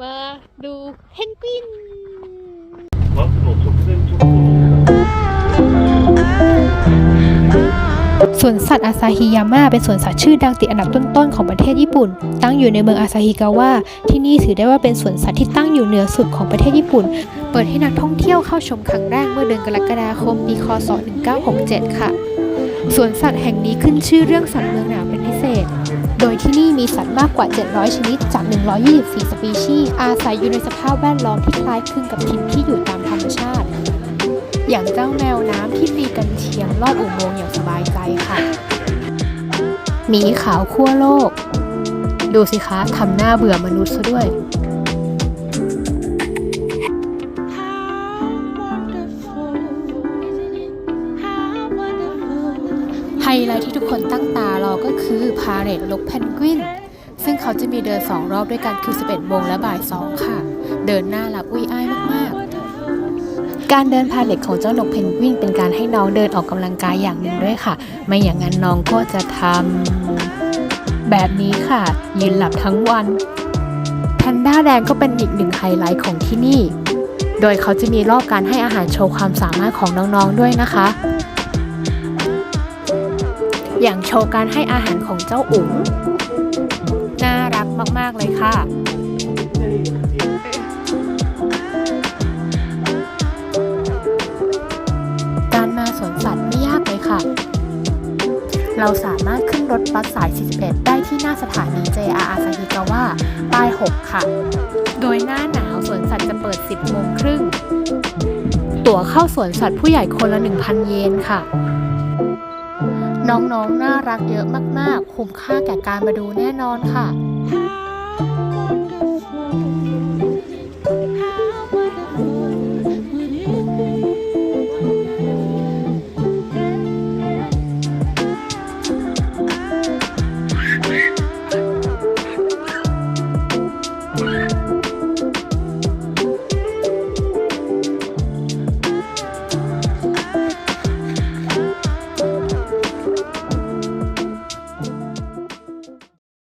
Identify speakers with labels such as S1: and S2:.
S1: มาดูเพนกวินสวนสัตว์อาซาฮิยาม่าเป็นสวนสัตว์ชื่อดังติดอันดับต้นๆของประเทศญี่ปุ่น ตั้งอยู่ในเมืองอาซาฮิกาวะที่นี่ถือได้ว่าเป็นสวนสัตว์ที่ตั้งอยู่เหนือสุดของประเทศญี่ปุ่น เปิดให้นักท่องเที่ยวเข้าชมครั้งแรกเมื่อเดือนกรกฎาคมปีคศ 1967 ค่ะสวนสัตว์แห่งนี้ขึ้นชื่อเรื่องสัตว์เมืองหนาวเป็นพิเศษ โดยที่นี่มีสัตว์มากกว่า 700 ชนิดจาก 124 สปีชีส์อาศัยอยู่ในสภาพแวดล้อมที่คล้ายคลึงกับถิ่นที่อยู่ตามธรรมชาติ อย่างเจ้าแมวน้ำที่ตีกันเชียงลอดอุโมงค์อย่างสบายใจค่ะหมีขาวขั้วโลก ดูสิคะทำหน้าเบื่อมนุษย์ซะด้วย ไฮไลท์ที่ทุกคนตั้งตารอก็คือพาเหรดนกเพนกวินซึ่งเขาจะมีเดิน 2 รอบด้วยกันคือ 11โมงและบ่าย 2 ค่ะ เดินหน้ารักอุ้ยอ้ายมาก ๆ การเดินพาเหรดของเจ้านกเพนกวินเป็นการให้น้องเดินออกกำลังกายอย่างหนึ่งด้วยค่ะ ไม่อย่างนั้นน้องก็จะทำแบบนี้ค่ะ ยืนหลับทั้งวันแพนด้าแดงก็เป็นอีกหนึ่งไฮไลท์ของที่นี่ โดยเขาจะมีรอบการให้อาหารโชว์ความสามารถของน้อง ๆ ด้วยนะคะ อย่างโชว์การให้อาหารของเจ้าอุ๋งน่ารักมาก ๆ เลยค่ะการมาสวนสัตว์ไม่ยากเลยค่ะ เราสามารถขึ้นรถบัสสาย 41 ได้ที่หน้าสถานี JR อาซาฮิกาวะป้าย 6 ค่ะ โดยหน้าหนาวสวนสัตว์จะเปิด 10โมงครึ่ง ตั๋วเข้าสวนสัตว์ผู้ใหญ่คนละ 1,000 เยนค่ะ น้องๆนน่ารักเยอะมากๆ คุ้มค่าแก่การมาดูแน่นอนค่ะ